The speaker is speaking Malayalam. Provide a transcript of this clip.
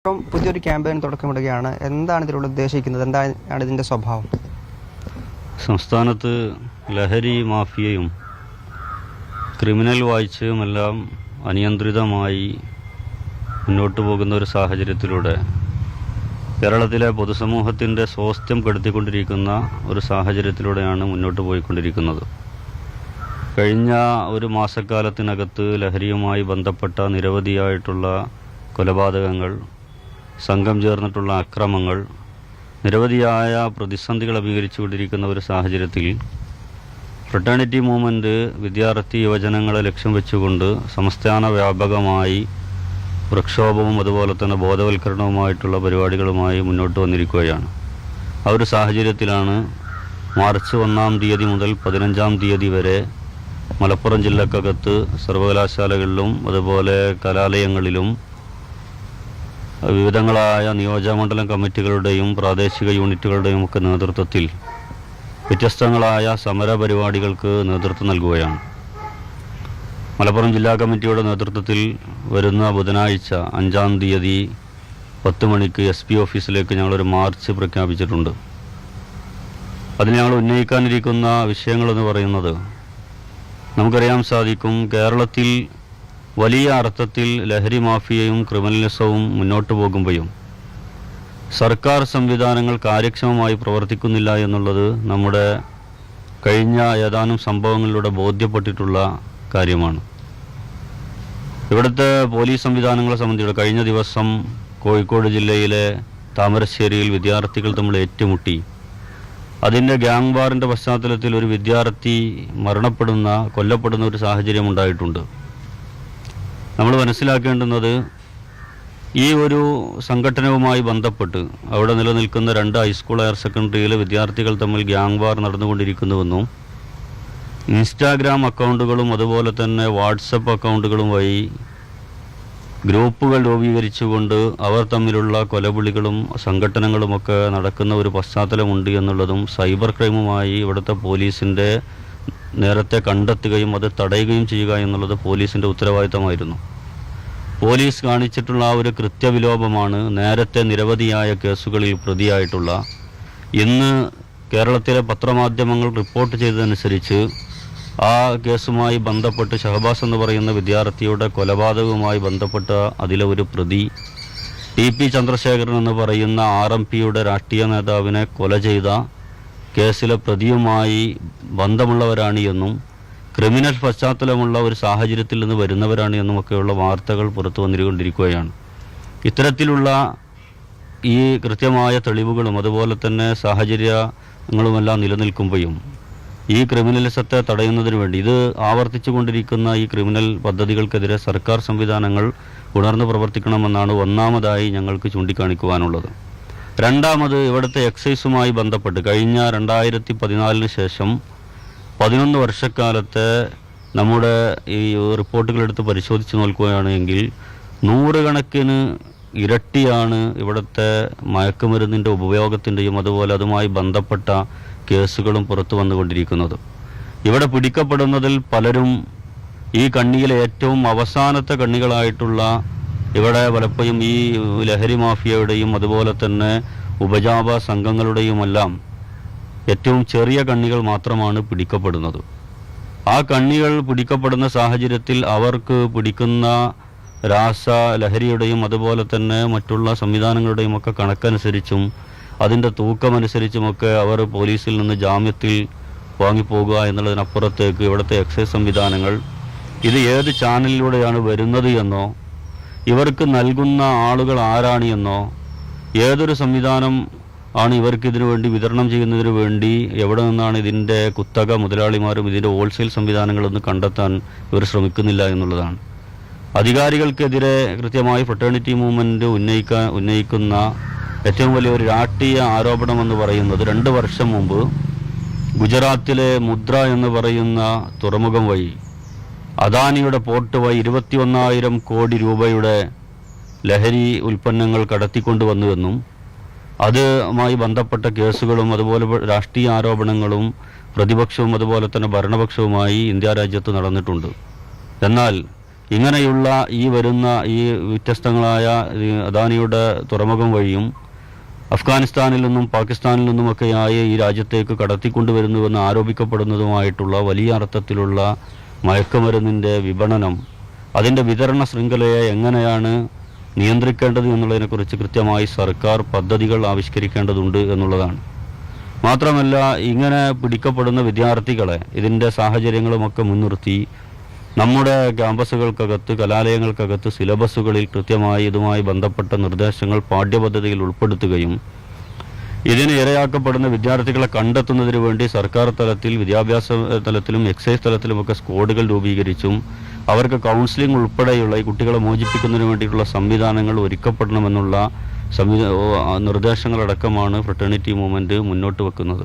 ഇപ്പം പുതിയൊരു ക്യാമ്പയിൻ തുടക്കമിടുകയാണ്. എന്താണ് ഇതിലൂടെ ഉദ്ദേശിക്കുന്നത്? എന്താണ് ഇതിന്റെ സ്വഭാവം? സംസ്ഥാനത്ത് ലഹരി മാഫിയയും ക്രിമിനൽ വായിച്ചയുമെല്ലാം അനിയന്ത്രിതമായി മുന്നോട്ട് പോകുന്ന ഒരു സാഹചര്യത്തിലൂടെ കേരളത്തിലെ പൊതുസമൂഹത്തിന്റെ സ്വാസ്ഥ്യം കെടുത്തിക്കൊണ്ടിരിക്കുന്ന ഒരു സാഹചര്യത്തിലൂടെയാണ് മുന്നോട്ട് പോയിക്കൊണ്ടിരിക്കുന്നത്. കഴിഞ്ഞ ഒരു മാസക്കാലത്തിനകത്ത് ലഹരിയുമായി ബന്ധപ്പെട്ട നിരവധിയായിട്ടുള്ള കൊലപാതകങ്ങൾ സംഘം ചേർന്നിട്ടുള്ള അക്രമങ്ങൾ നിരവധിയായ പ്രതിസന്ധികൾ അഭിമുഖീകരിച്ചുകൊണ്ടിരിക്കുന്ന ഒരു സാഹചര്യത്തിൽ ഫ്രട്ടേണിറ്റി മൂവ്മെന്റ് വിദ്യാർത്ഥി യുവജനങ്ങളെ ലക്ഷ്യം വെച്ചുകൊണ്ട് സംസ്ഥാന വ്യാപകമായി പ്രക്ഷോഭവും അതുപോലെ തന്നെ ബോധവൽക്കരണവുമായിട്ടുള്ള പരിപാടികളുമായി മുന്നോട്ട് വന്നിരിക്കുകയാണ്. ആ ഒരു സാഹചര്യത്തിലാണ് മാർച്ച് ഒന്നാം തീയതി മുതൽ പതിനഞ്ചാം തീയതി വരെ മലപ്പുറം ജില്ലക്കകത്ത് സർവകലാശാലകളിലും അതുപോലെ കലാലയങ്ങളിലും വിവിധങ്ങളായ നിയോജകമണ്ഡലം കമ്മിറ്റികളുടെയും പ്രാദേശിക യൂണിറ്റുകളുടെയും ഒക്കെ നേതൃത്വത്തിൽ വ്യത്യസ്തങ്ങളായ സമര പരിപാടികൾക്ക് നേതൃത്വം നൽകുകയാണ്. മലപ്പുറം ജില്ലാ കമ്മിറ്റിയുടെ നേതൃത്വത്തിൽ വരുന്ന ബുധനാഴ്ച അഞ്ചാം തീയതി പത്ത് മണിക്ക് എസ് പി ഓഫീസിലേക്ക് ഞങ്ങളൊരു മാർച്ച് പ്രഖ്യാപിച്ചിട്ടുണ്ട്. അതിന് ഞങ്ങൾ ഉന്നയിക്കാനിരിക്കുന്ന വിഷയങ്ങളെന്ന് പറയുന്നത് നമുക്കറിയാൻ സാധിക്കും കേരളത്തിൽ വലിയ അർത്ഥത്തിൽ ലഹരി മാഫിയയും ക്രിമിനലിസവും മുന്നോട്ട് പോകുമ്പോഴും സർക്കാർ സംവിധാനങ്ങൾ കാര്യക്ഷമമായി പ്രവർത്തിക്കുന്നില്ല എന്നുള്ളത് നമ്മുടെ കഴിഞ്ഞ ഏതാനും സംഭവങ്ങളിലൂടെ ബോധ്യപ്പെട്ടിട്ടുള്ള കാര്യമാണ്. ഇവിടുത്തെ പോലീസ് സംവിധാനങ്ങളെ സംബന്ധിച്ച് കഴിഞ്ഞ ദിവസം കോഴിക്കോട് ജില്ലയിലെ താമരശ്ശേരിയിൽ വിദ്യാർത്ഥികൾ തമ്മിൽ ഏറ്റുമുട്ടി. അതിന്റെ ഗ്യാങ് വാറിന്റെ പശ്ചാത്തലത്തിൽ ഒരു വിദ്യാർത്ഥി മരണപ്പെടുന്ന കൊല്ലപ്പെടുന്ന ഒരു സാഹചര്യം ഉണ്ടായിട്ടുണ്ട്. നമ്മൾ മനസ്സിലാക്കേണ്ടുന്നത് ഈ ഒരു സംഘടനവുമായി ബന്ധപ്പെട്ട് അവിടെ നിലനിൽക്കുന്ന രണ്ട് ഹൈസ്കൂൾ ഹയർ സെക്കൻഡറിയിലെ വിദ്യാർത്ഥികൾ തമ്മിൽ ഗ്യാങ് വാർ നടന്നുകൊണ്ടിരിക്കുന്നുവെന്നും ഇൻസ്റ്റാഗ്രാം അക്കൗണ്ടുകളും അതുപോലെ തന്നെ വാട്സപ്പ് അക്കൗണ്ടുകളും വഴി ഗ്രൂപ്പുകൾ രൂപീകരിച്ചുകൊണ്ട് അവർ തമ്മിലുള്ള കൊലവിളികളും സംഘടനകളുമൊക്കെ നടക്കുന്ന ഒരു പശ്ചാത്തലമുണ്ട് എന്നുള്ളതും സൈബർ ക്രൈമുമായി ഇവിടുത്തെ പോലീസിന്റെ നേരത്തെ കണ്ടെത്തുകയും അത് തടയുകയും ചെയ്യുക എന്നുള്ളത് പോലീസിന്റെ ഉത്തരവാദിത്തമായിരുന്നു. പോലീസ് കാണിച്ചിട്ടുള്ള ആ ഒരു കൃത്യവിലോപമാണ് നേരത്തെ നിരവധിയായ കേസുകളിൽ പ്രതിയായിട്ടുള്ള. ഇന്ന് കേരളത്തിലെ പത്രമാധ്യമങ്ങൾ റിപ്പോർട്ട് ചെയ്തതനുസരിച്ച് ആ കേസുമായി ബന്ധപ്പെട്ട് ഷഹബാസ് എന്ന് പറയുന്ന വിദ്യാർത്ഥിയുടെ കൊലപാതകവുമായി ബന്ധപ്പെട്ട അതിലെ ഒരു പ്രതി ടി പി ചന്ദ്രശേഖരൻ എന്ന് പറയുന്ന ആർ എം പിയുടെ രാഷ്ട്രീയ നേതാവിനെ കൊല ചെയ്ത കേസിലെ പ്രതിയുമായി ബന്ധമുള്ളവരാണ് എന്നും ക്രിമിനൽ പശ്ചാത്തലമുള്ള ഒരു സാഹചര്യത്തിൽ നിന്ന് വരുന്നവരാണ് എന്നുമൊക്കെയുള്ള വാർത്തകൾ പുറത്തു വന്നിരിക്കൊണ്ടിരിക്കുകയാണ്. ഇത്തരത്തിലുള്ള ഈ കൃത്യമായ തെളിവുകളും അതുപോലെ തന്നെ സാഹചര്യങ്ങളുമെല്ലാം നിലനിൽക്കുമ്പോഴും ഈ ക്രിമിനലിസത്തെ തടയുന്നതിന് വേണ്ടി ഇത് ആവർത്തിച്ചു കൊണ്ടിരിക്കുന്ന ഈ ക്രിമിനൽ പദ്ധതികൾക്കെതിരെ സർക്കാർ സംവിധാനങ്ങൾ ഉണർന്നു പ്രവർത്തിക്കണമെന്നാണ് ഒന്നാമതായി ഞങ്ങൾക്ക് ചൂണ്ടിക്കാണിക്കുവാനുള്ളത്. രണ്ടാമത് ഇവിടുത്തെ എക്സൈസുമായി ബന്ധപ്പെട്ട് കഴിഞ്ഞ രണ്ടായിരത്തി പതിനാലിന് ശേഷം പതിനൊന്ന് വർഷക്കാലത്തെ നമ്മുടെ ഈ റിപ്പോർട്ടുകളെടുത്ത് പരിശോധിച്ച് നോക്കുകയാണെങ്കിൽ നൂറുകണക്കിന് ഇരട്ടിയാണ് ഇവിടുത്തെ മയക്കുമരുന്നിന്റെ ഉപയോഗത്തിന്റെയും അതുപോലെ അതുമായി ബന്ധപ്പെട്ട കേസുകളും പുറത്തു വന്നുകൊണ്ടിരിക്കുന്നത്. ഇവിടെ പിടിക്കപ്പെടുന്നതിൽ പലരും ഈ കണ്ണിയിലെ ഏറ്റവും അവസാനത്തെ കണ്ണികളായിട്ടുള്ള ഇവിടെ പലപ്പോഴും ഈ ലഹരി മാഫിയയുടെയും അതുപോലെ തന്നെ ഉപജാപ സംഘങ്ങളുടെയുമെല്ലാം ഏറ്റവും ചെറിയ കണ്ണികൾ മാത്രമാണ് പിടിക്കപ്പെടുന്നത്. ആ കണ്ണികൾ പിടിക്കപ്പെടുന്ന സാഹചര്യത്തിൽ അവർക്ക് പിടിക്കുന്ന രാസ ലഹരിയുടെയും അതുപോലെ തന്നെ മറ്റുള്ള സംവിധാനങ്ങളുടെയും ഒക്കെ കണക്കനുസരിച്ചും അതിന്റെ തൂക്കമനുസരിച്ചുമൊക്കെ അവർ പോലീസിൽ നിന്ന് ജാമ്യത്തിൽ വാങ്ങിപ്പോകുക എന്നുള്ളതിനപ്പുറത്തേക്ക് ഇവിടുത്തെ എക്സൈസ് സംവിധാനങ്ങൾ ഇത് ഏത് ചാനലിലൂടെയാണ് വരുന്നത് എന്നോ ഇവർക്ക് നൽകുന്ന ആളുകൾ ആരാണ് എന്നോ ഏതൊരു സംവിധാനം ആണ് ഇവർക്ക് ഇതിനു വേണ്ടി വിതരണം ചെയ്യുന്നതിന് വേണ്ടി എവിടെ നിന്നാണ് ഇതിന്റെ കുത്തക മുതലാളിമാരും ഇതിന്റെ ഹോൾസെയിൽ സംവിധാനങ്ങളൊന്നും കണ്ടെത്താൻ ഇവർ ശ്രമിക്കുന്നില്ല എന്നുള്ളതാണ്. അധികാരികൾക്കെതിരെ കൃത്യമായി ഫ്രട്ടേണിറ്റി മൂവ്മെന്റ് ഉന്നയിക്കാൻ ഉന്നയിക്കുന്ന ഏറ്റവും വലിയ ഒരു രാഷ്ട്രീയ ആരോപണമെന്ന് പറയുന്നത് രണ്ട് വർഷം മുമ്പ് ഗുജറാത്തിലെ മുദ്ര എന്ന് പറയുന്ന തുറമുഖം വഴി അദാനിയുടെ പോർട്ട് വഴി ഇരുപത്തിയൊന്നായിരം കോടി രൂപയുടെ ലഹരി ഉൽപ്പന്നങ്ങൾ കടത്തിക്കൊണ്ടുവന്നുവെന്നും അതുമായി ബന്ധപ്പെട്ട കേസുകളും അതുപോലെ രാഷ്ട്രീയ ആരോപണങ്ങളും പ്രതിപക്ഷവും അതുപോലെ തന്നെ ഭരണപക്ഷവുമായി ഇന്ത്യ രാജ്യത്ത് നടന്നിട്ടുണ്ട്. എന്നാൽ ഇങ്ങനെയുള്ള ഈ വരുന്ന ഈ വ്യത്യസ്തങ്ങളായ അദാനിയുടെ തുറമുഖം വഴിയും അഫ്ഗാനിസ്ഥാനിൽ നിന്നും പാകിസ്ഥാനിൽ നിന്നുമൊക്കെയായി ഈ രാജ്യത്തേക്ക് കടത്തിക്കൊണ്ടുവരുന്നുവെന്ന് ആരോപിക്കപ്പെടുന്നതുമായിട്ടുള്ള വലിയ അർത്ഥത്തിലുള്ള മയക്കുമരുന്നിന്റെ വിപണനം അതിന്റെ വിതരണ ശൃംഖലയെ എങ്ങനെയാണ് നിയന്ത്രിക്കേണ്ടത് എന്നുള്ളതിനെക്കുറിച്ച് കൃത്യമായി സർക്കാർ പദ്ധതികൾ ആവിഷ്കരിക്കേണ്ടതുണ്ട് എന്നുള്ളതാണ്. മാത്രമല്ല ഇങ്ങനെ പിടിക്കപ്പെടുന്ന വിദ്യാർത്ഥികളെ ഇതിന്റെ സാഹചര്യങ്ങളുമൊക്കെ മുൻനിർത്തി നമ്മുടെ ക്യാമ്പസുകൾക്കകത്ത് കലാലയങ്ങൾക്കകത്ത് സിലബസുകളിൽ കൃത്യമായി ഇതുമായി ബന്ധപ്പെട്ട നിർദ്ദേശങ്ങൾ പാഠ്യപദ്ധതിയിൽ ഉൾപ്പെടുത്തുകയും ഇതിന് ഇരയാക്കപ്പെടുന്ന വിദ്യാർത്ഥികളെ കണ്ടെത്തുന്നതിന് വേണ്ടി സർക്കാർ തലത്തിൽ വിദ്യാഭ്യാസ തലത്തിലും എക്സൈസ് തലത്തിലുമൊക്കെ സ്ക്വാഡുകൾ രൂപീകരിച്ചും അവർക്ക് കൗൺസിലിംഗ് ഉൾപ്പെടെയുള്ള ഈ കുട്ടികളെ മോചിപ്പിക്കുന്നതിന് വേണ്ടിയിട്ടുള്ള സംവിധാനങ്ങൾ ഒരുക്കപ്പെടണമെന്നുള്ള സംവിധാ നിർദ്ദേശങ്ങളടക്കമാണ് ഫ്രട്ടേണിറ്റി മൂവ്മെന്റ് മുന്നോട്ട് വെക്കുന്നത്.